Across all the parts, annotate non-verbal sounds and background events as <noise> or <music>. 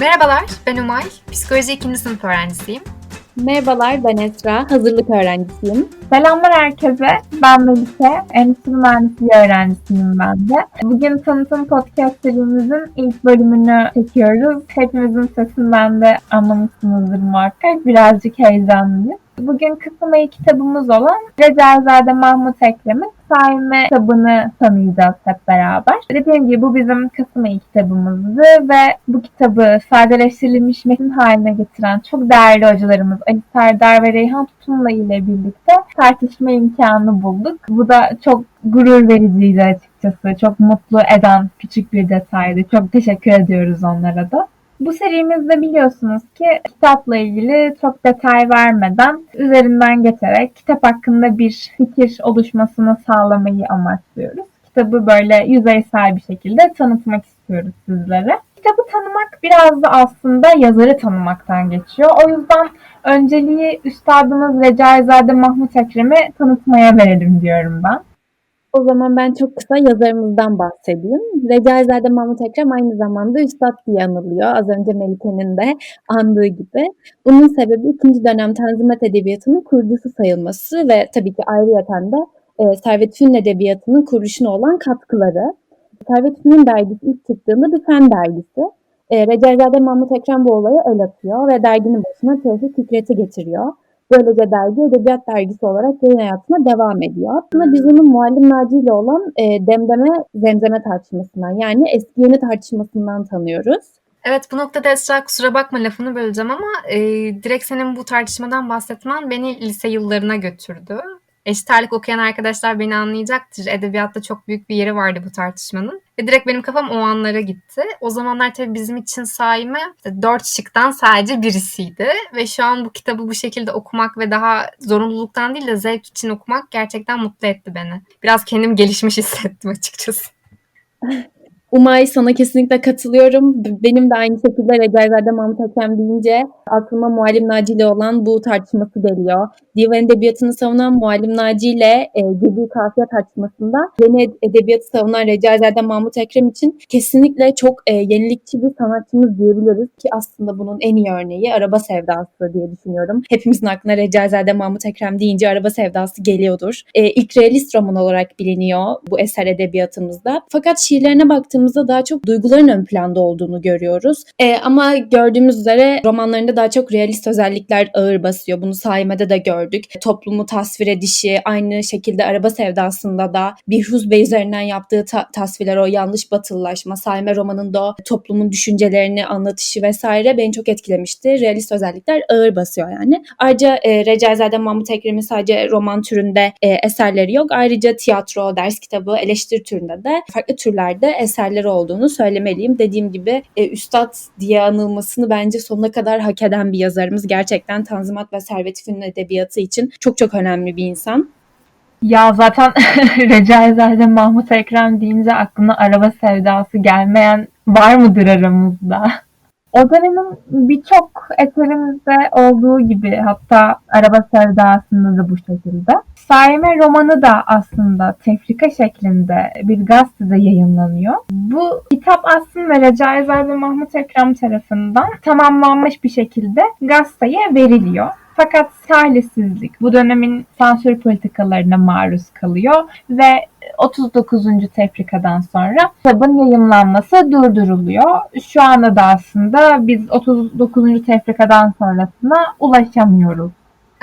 Merhabalar, ben Umay. Psikoloji 2. sınıf öğrencisiyim. Merhabalar ben Esra, hazırlık öğrencisiyim. Selamlar herkese. Ben Melike. Endüstri Mühendisliği öğrencisiyim ben de. Bugün Tanıtım Podcast serimizin ilk bölümünü çekiyoruz. Hepimizin sesinden de anlamışsınızdır muhakkak. Birazcık heyecanlıyız. Bugün Kısım kitabımız olan Recaizade Mahmut Ekrem'in Saime kitabını tanıyacağız hep beraber. Dediğim gibi bu bizim Kasım ayı kitabımızdı ve bu kitabı sadeleştirilmiş metin haline getiren çok değerli hocalarımız Ali Serdar ve Reyhan Tutumla ile birlikte tartışma imkanı bulduk. Bu da çok gurur vericiydi açıkçası. Çok mutlu eden küçük bir detaydı. Çok teşekkür ediyoruz onlara da. Bu serimizde biliyorsunuz ki kitapla ilgili çok detay vermeden üzerinden geçerek kitap hakkında bir fikir oluşmasını sağlamayı amaçlıyoruz. Kitabı böyle yüzeysel bir şekilde tanıtmak istiyoruz sizlere. Kitabı tanımak biraz da aslında yazarı tanımaktan geçiyor. O yüzden önceliği Üstadımız Recaizade Mahmut Ekrem'i tanıtmaya verelim diyorum ben. O zaman ben çok kısa yazarımızdan bahsedeyim. Recaizade Mahmut Ekrem aynı zamanda Üstad diye anılıyor. Az önce Melike'nin de andığı gibi. Bunun sebebi ikinci dönem Tanzimat Edebiyatı'nın kurucusu sayılması ve tabii ki ayrıyeten de e, Servet Fünun Edebiyatı'nın kuruluşuna olan katkıları. Servet Fünun dergisi ilk çıktığında bir fen dergisi. E, Recaizade Mahmut Ekrem bu olaya el atıyor ve derginin başına Tevfik Fikret'i getiriyor. Böylece dergi edebiyat dergisi olarak yayın hayatına devam ediyor. Aslında biz onun Muallim Naci ile olan e, demdeme zemzeme tartışmasından yani eski yeni tartışmasından tanıyoruz. Evet bu noktada Esra kusura bakma lafını böleceğim ama e, direkt senin bu tartışmadan bahsetmen beni lise yıllarına götürdü. Eşit okuyan arkadaşlar beni anlayacaktır. Edebiyatta çok büyük bir yeri vardı bu tartışmanın. Ve direkt benim kafam o anlara gitti. O zamanlar tabii bizim için Saime dört şıktan sadece birisiydi. Ve şu an bu kitabı bu şekilde okumak ve daha zorunluluktan değil de zevk için okumak gerçekten mutlu etti beni. Biraz kendim gelişmiş hissettim açıkçası. <laughs> Umay sana kesinlikle katılıyorum. Benim de aynı şekilde Recaizade Mahmut Hakem deyince aklıma Muallim Naci ile olan bu tartışması geliyor. Divan Edebiyatı'nı savunan Muallim Naci ile e, Gezi Kafiye tartışmasında yeni edebiyatı savunan Recaizade Mahmut Ekrem için kesinlikle çok e, yenilikçi bir sanatçımız diyebiliriz ki aslında bunun en iyi örneği Araba Sevdası diye düşünüyorum. Hepimizin aklına Recaizade Mahmut Ekrem deyince Araba Sevdası geliyordur. E, ilk realist roman olarak biliniyor bu eser edebiyatımızda. Fakat şiirlerine baktığımızda baktığımızda daha çok duyguların ön planda olduğunu görüyoruz. E, ama gördüğümüz üzere romanlarında daha çok realist özellikler ağır basıyor. Bunu Saime'de de gördük. Toplumu tasvir edişi, aynı şekilde araba sevdasında da Bihruz Bey üzerinden yaptığı ta- tasvirler, o yanlış batılılaşma, Saime romanında o toplumun düşüncelerini anlatışı vesaire beni çok etkilemişti. Realist özellikler ağır basıyor yani. Ayrıca e, Recaizade Mahmut Ekrem'in sadece roman türünde e, eserleri yok. Ayrıca tiyatro, ders kitabı, eleştiri türünde de farklı türlerde eser eserleri olduğunu söylemeliyim. Dediğim gibi e, üstad diye anılmasını bence sonuna kadar hak eden bir yazarımız. Gerçekten Tanzimat ve Servet Fünun edebiyatı için çok çok önemli bir insan. Ya zaten <laughs> Recaizade Mahmut Ekrem deyince aklına araba sevdası gelmeyen var mıdır aramızda? O dönemin birçok eserimizde olduğu gibi hatta Araba Sevdası'nda da bu şekilde. Saime romanı da aslında tefrika şeklinde bir gazetede yayınlanıyor. Bu kitap aslında Recaizade Mahmut Ekrem tarafından tamamlanmış bir şekilde gazeteye veriliyor. Fakat talihsizlik bu dönemin sansür politikalarına maruz kalıyor ve 39. tefrikadan sonra kitabın yayınlanması durduruluyor. Şu anda da aslında biz 39. tefrikadan sonrasına ulaşamıyoruz.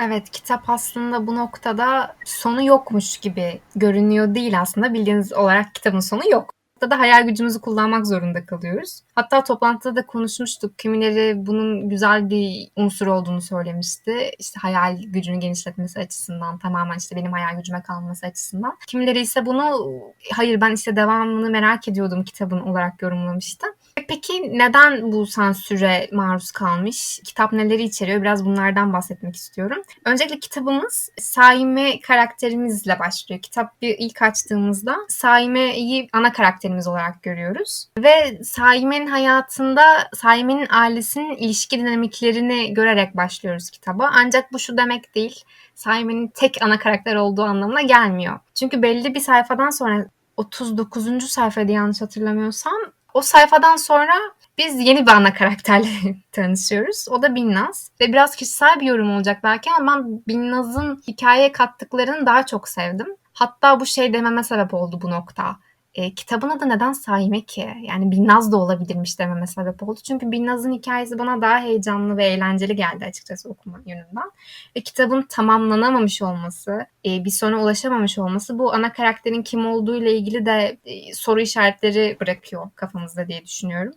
Evet kitap aslında bu noktada sonu yokmuş gibi görünüyor değil aslında. Bildiğiniz olarak kitabın sonu yok da hayal gücümüzü kullanmak zorunda kalıyoruz. Hatta toplantıda da konuşmuştuk. Kimileri bunun güzel bir unsur olduğunu söylemişti. İşte hayal gücünü genişletmesi açısından tamamen işte benim hayal gücüme kalması açısından. Kimileri ise bunu hayır ben işte devamını merak ediyordum kitabın olarak yorumlamıştı. Peki neden bu sansüre maruz kalmış? Kitap neleri içeriyor? Biraz bunlardan bahsetmek istiyorum. Öncelikle kitabımız Saime karakterimizle başlıyor. Kitap bir ilk açtığımızda Saime'yi ana karakterimiz olarak görüyoruz. Ve Saime'nin hayatında Saime'nin ailesinin ilişki dinamiklerini görerek başlıyoruz kitaba. Ancak bu şu demek değil. Saime'nin tek ana karakter olduğu anlamına gelmiyor. Çünkü belli bir sayfadan sonra 39. sayfada yanlış hatırlamıyorsam O sayfadan sonra biz yeni bir ana karakterle <laughs> tanışıyoruz. O da Binnaz. Ve biraz kişisel bir yorum olacak belki ama ben Binnaz'ın hikayeye kattıklarını daha çok sevdim. Hatta bu şey dememe sebep oldu bu nokta. E, kitabın adı neden Saime ki? Yani Binnaz da olabilirmiş dememe sebep oldu. Çünkü Binnaz'ın hikayesi bana daha heyecanlı ve eğlenceli geldi açıkçası okuma yönünden. Ve kitabın tamamlanamamış olması, e, bir sona ulaşamamış olması bu ana karakterin kim olduğu ile ilgili de e, soru işaretleri bırakıyor kafamızda diye düşünüyorum.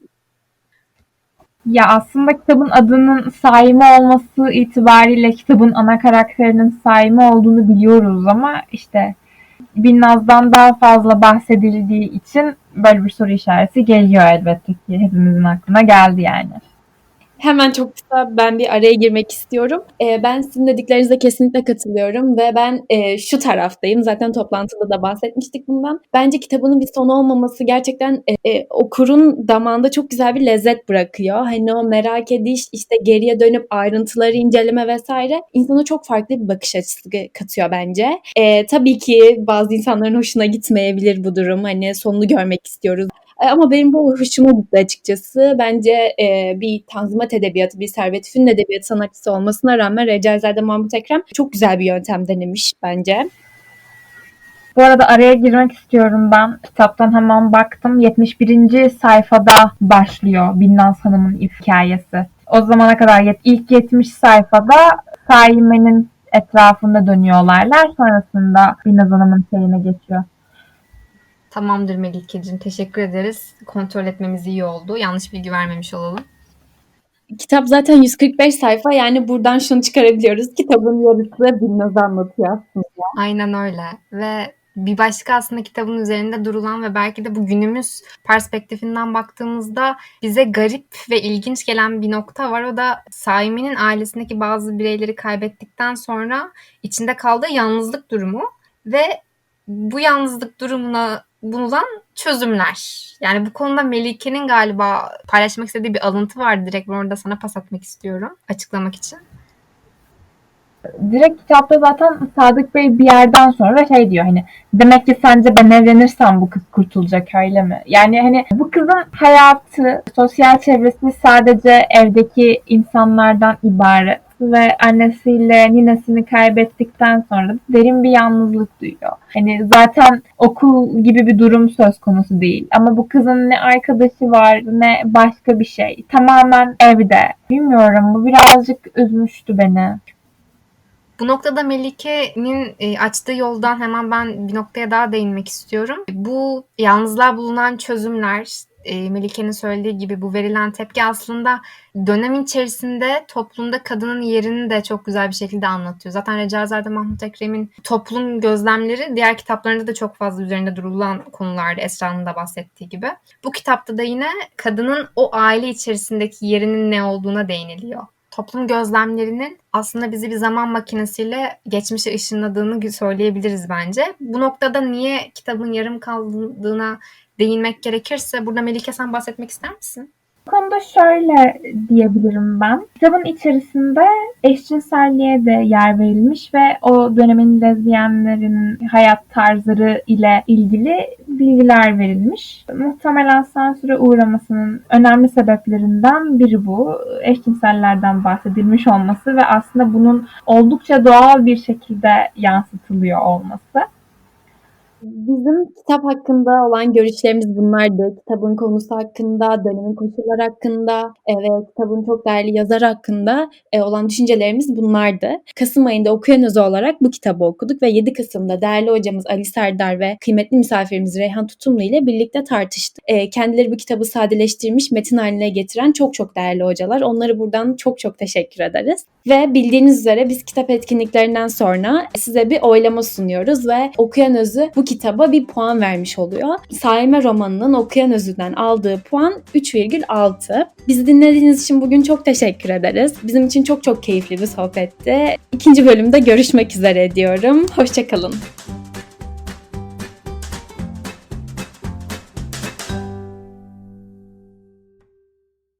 Ya aslında kitabın adının Saime olması itibariyle kitabın ana karakterinin Saime olduğunu biliyoruz ama işte Binnaz'dan daha fazla bahsedildiği için böyle bir soru işareti geliyor elbette ki hepimizin aklına geldi yani. Hemen çok kısa ben bir araya girmek istiyorum. Ee, ben sizin dediklerinize kesinlikle katılıyorum ve ben e, şu taraftayım. Zaten toplantıda da bahsetmiştik bundan. Bence kitabının bir sonu olmaması gerçekten e, e, okurun damağında çok güzel bir lezzet bırakıyor. Hani o merak ediş, işte geriye dönüp ayrıntıları inceleme vesaire insana çok farklı bir bakış açısı katıyor bence. E, tabii ki bazı insanların hoşuna gitmeyebilir bu durum. Hani sonunu görmek istiyoruz. E, Ama benim bu hoşuma gitti açıkçası. Bence e, bir Tanzimat Edebiyatı, bir Servet Fünun Edebiyatı sanatçısı olmasına rağmen Recaizade Mahmut Ekrem çok güzel bir yöntem denemiş bence. Bu arada araya girmek istiyorum ben. Kitaptan hemen baktım. 71. sayfada başlıyor Binnaz Hanım'ın hikayesi. O zamana kadar ilk 70 sayfada Saime'nin etrafında dönüyor olaylar. Sonrasında Binnaz Hanım'ın şeyine geçiyor. Tamamdır Melike'cim. Teşekkür ederiz. Kontrol etmemiz iyi oldu. Yanlış bilgi vermemiş olalım. Kitap zaten 145 sayfa yani buradan şunu çıkarabiliyoruz. Kitabın yarısı Binnaz'ı anlatıyor aslında. Aynen öyle. Ve bir başka aslında kitabın üzerinde durulan ve belki de bu günümüz perspektifinden baktığımızda bize garip ve ilginç gelen bir nokta var. O da Saimi'nin ailesindeki bazı bireyleri kaybettikten sonra içinde kaldığı yalnızlık durumu ve bu yalnızlık durumuna bulunan çözümler. Yani bu konuda Melike'nin galiba paylaşmak istediği bir alıntı var. Direkt ben orada sana pas atmak istiyorum açıklamak için. Direkt kitapta zaten Sadık Bey bir yerden sonra şey diyor hani demek ki sence ben evlenirsem bu kız kurtulacak öyle mi? Yani hani bu kızın hayatı, sosyal çevresi sadece evdeki insanlardan ibaret ve annesiyle ninesini kaybettikten sonra derin bir yalnızlık duyuyor. Hani zaten okul gibi bir durum söz konusu değil. Ama bu kızın ne arkadaşı var ne başka bir şey. Tamamen evde. Bilmiyorum bu birazcık üzmüştü beni. Bu noktada Melike'nin e, açtığı yoldan hemen ben bir noktaya daha değinmek istiyorum. Bu yalnızlığa bulunan çözümler, e, Melike'nin söylediği gibi bu verilen tepki aslında dönemin içerisinde toplumda kadının yerini de çok güzel bir şekilde anlatıyor. Zaten Recaizade Mahmut Ekrem'in toplum gözlemleri diğer kitaplarında da çok fazla üzerinde durulan konulardı Esra'nın da bahsettiği gibi. Bu kitapta da yine kadının o aile içerisindeki yerinin ne olduğuna değiniliyor toplum gözlemlerinin aslında bizi bir zaman makinesiyle geçmişe ışınladığını söyleyebiliriz bence. Bu noktada niye kitabın yarım kaldığına değinmek gerekirse burada Melike sen bahsetmek ister misin? Bu konuda şöyle diyebilirim ben. Kitabın içerisinde eşcinselliğe de yer verilmiş ve o dönemin lezbiyenlerin hayat tarzları ile ilgili bilgiler verilmiş. Muhtemelen sansüre uğramasının önemli sebeplerinden biri bu. Eşcinsellerden bahsedilmiş olması ve aslında bunun oldukça doğal bir şekilde yansıtılıyor olması. Bizim kitap hakkında olan görüşlerimiz bunlardı. Kitabın konusu hakkında, dönemin koşulları hakkında ve kitabın çok değerli yazar hakkında e, olan düşüncelerimiz bunlardı. Kasım ayında okuyan özü olarak bu kitabı okuduk ve 7 Kasım'da değerli hocamız Ali Serdar ve kıymetli misafirimiz Reyhan Tutumlu ile birlikte tartıştık. E, kendileri bu kitabı sadeleştirmiş, metin haline getiren çok çok değerli hocalar. Onları buradan çok çok teşekkür ederiz. Ve bildiğiniz üzere biz kitap etkinliklerinden sonra size bir oylama sunuyoruz ve okuyan özü bu kitaba bir puan vermiş oluyor. Saime romanının okuyan özünden aldığı puan 3,6. Bizi dinlediğiniz için bugün çok teşekkür ederiz. Bizim için çok çok keyifli bir sohbetti. İkinci bölümde görüşmek üzere diyorum. Hoşçakalın.